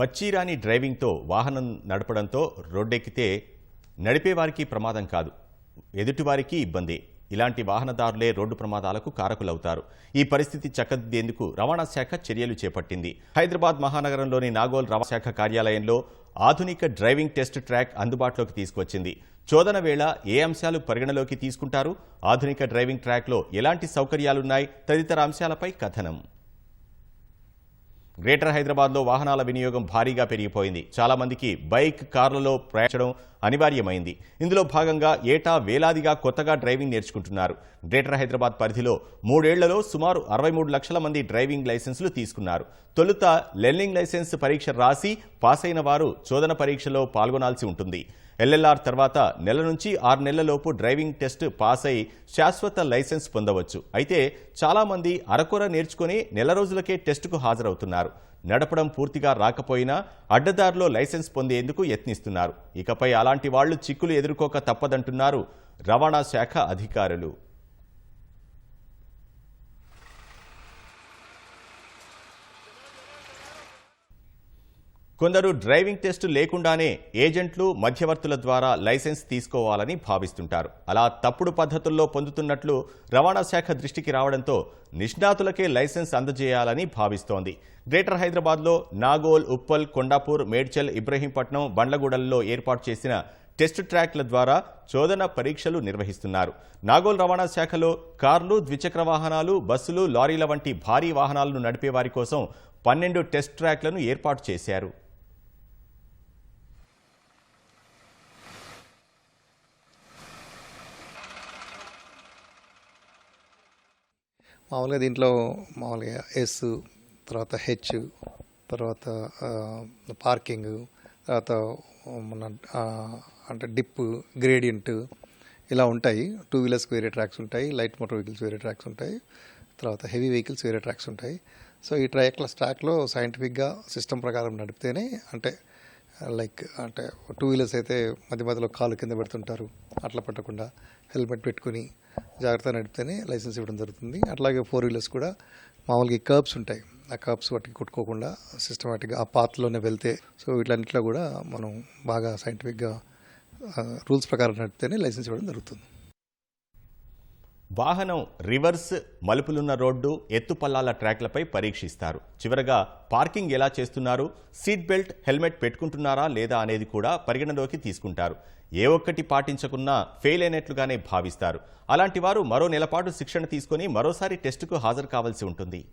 వచ్చిరాని డ్రైవింగ్తో వాహనం నడపడంతో రోడ్డెక్కితే నడిపేవారికి ప్రమాదం కాదు. ఎదుటివారికి ఇబ్బంది. ఇలాంటి వాహనదారులే రోడ్డు ప్రమాదాలకు కారకులవుతారు. ఈ పరిస్థితి చక్కదిద్దేందుకు రవాణా శాఖ చర్యలు చేపట్టింది. హైదరాబాద్ మహానగరంలోని నాగోల్ రవాణా శాఖ కార్యాలయంలో ఆధునిక డ్రైవింగ్ టెస్ట్ ట్రాక్ అందుబాటులోకి తీసుకొచ్చింది. చోదన వేళ ఏ అంశాలు పరిగణలోకి తీసుకుంటారు? ఆధునిక డ్రైవింగ్ ట్రాక్లో ఎలాంటి సౌకర్యాలున్నాయి? తదితర అంశాలపై కథనం. గ్రేటర్ హైదరాబాద్లో వాహనాల వినియోగం భారీగా పెరిగిపోయింది. చాలామందికి బైక్ కార్లలో ప్రయాణించడం అనివార్యమైంది. ఇందులో భాగంగా ఏటా వేలాదిగా కొత్తగా డ్రైవింగ్ నేర్చుకుంటున్నారు. గ్రేటర్ హైదరాబాద్ పరిధిలో మూడేళ్ళలో సుమారు అరవై మూడు లక్షల మంది డ్రైవింగ్ లైసెన్సులు తీసుకున్నారు. తొలుత లెర్నింగ్ లైసెన్స్ పరీక్ష రాసి పాస్ అయిన వారు చోదన పరీక్షలో పాల్గొనాల్సి ఉంటుంది. ఎల్ఎల్ఆర్ తర్వాత నెల నుంచి ఆరు నెలలలోపు డ్రైవింగ్ టెస్ట్ పాస్ అయి శాశ్వత లైసెన్స్ పొందవచ్చు. అయితే చాలామంది అరకొర నేర్చుకుని నెల రోజులకే టెస్టుకు హాజరవుతున్నారు. నడపడం పూర్తిగా రాకపోయినా అడ్డదారిలో లైసెన్స్ పొందేందుకు యత్నిస్తున్నారు. ఇకపై అలాంటి వాళ్ళు చిక్కులు ఎదుర్కోక తప్పదంటున్నారు రవాణా శాఖ అధికారులు. కొందరు డ్రైవింగ్ టెస్టు లేకుండానే ఏజెంట్లు మధ్యవర్తుల ద్వారా లైసెన్స్ తీసుకోవాలని భావిస్తుంటారు. అలా తప్పుడు పద్ధతుల్లో పొందుతున్నట్లు రవాణా శాఖ దృష్టికి రావడంతో నిష్ణాతులకే లైసెన్స్ అందజేయాలని భావిస్తోంది. గ్రేటర్ హైదరాబాద్లో నాగోల్ ఉప్పల్ కొండాపూర్ మేడ్చల్ ఇబ్రహీంపట్నం బండ్లగూడల్లో ఏర్పాటు చేసిన టెస్ట్ ట్రాక్ల ద్వారా చోదన పరీక్షలు నిర్వహిస్తున్నారు. నాగోల్ రవాణా శాఖలో కార్లు ద్విచక్ర వాహనాలు బస్సులు లారీల వంటి భారీ వాహనాలను నడిపే వారి కోసం పన్నెండు టెస్ట్ ట్రాక్లను ఏర్పాటు చేశారు. మామూలుగా దీంట్లో మామూలుగా ఎస్ తర్వాత హెచ్ తర్వాత పార్కింగ్ తర్వాత మన అంటే డిప్ గ్రేడియంట్ ఇలా ఉంటాయి. టూ వీలర్స్కి వేరే ట్రాక్స్ ఉంటాయి. లైట్ మోటార్ వెహికల్స్ వేరే ట్రాక్స్ ఉంటాయి. తర్వాత హెవీ వెహికల్స్ వేరే ట్రాక్స్ ఉంటాయి. సో ఈ ట్రాక్ల స్టాక్లో సైంటిఫిక్గా సిస్టమ్ ప్రకారం నడిపితేనే అంటే లైక్ అంటే టూ వీలర్స్ అయితే మధ్య మధ్యలో కాలు కింద పెడుతుంటారు. అట్లా పట్టకుండా హెల్మెట్ పెట్టుకుని జాగ్రత్తగా నడిపితేనే లైసెన్స్ ఇవ్వడం జరుగుతుంది. అట్లాగే ఫోర్ వీలర్స్ కూడా మామూలుగా కర్బ్స్ ఉంటాయి. ఆ కర్బ్స్ వాటికి కొట్టుకోకుండా సిస్టమేటిక్గా ఆ పాత్లోనే వెళ్తే సో వీటన్నిటిలో కూడా మనం బాగా సైంటిఫిక్గా రూల్స్ ప్రకారం నడిపితేనే లైసెన్స్ ఇవ్వడం జరుగుతుంది. వాహనం రివర్స్ మలుపులున్న రోడ్డు ఎత్తుపల్లాల ట్రాక్లపై పరీక్షిస్తారు. చివరగా పార్కింగ్ ఎలా చేస్తున్నారు? సీట్ బెల్ట్ హెల్మెట్ పెట్టుకుంటున్నారా లేదా అనేది కూడా పరిగణలోకి తీసుకుంటారు. ఏ ఒక్కటి పాటించకున్నా ఫెయిల్ అయినట్లుగానే భావిస్తారు. అలాంటి వారు మరో నెలపాటు శిక్షణ తీసుకొని మరోసారి టెస్టుకు హాజరు కావాల్సి ఉంటుంది.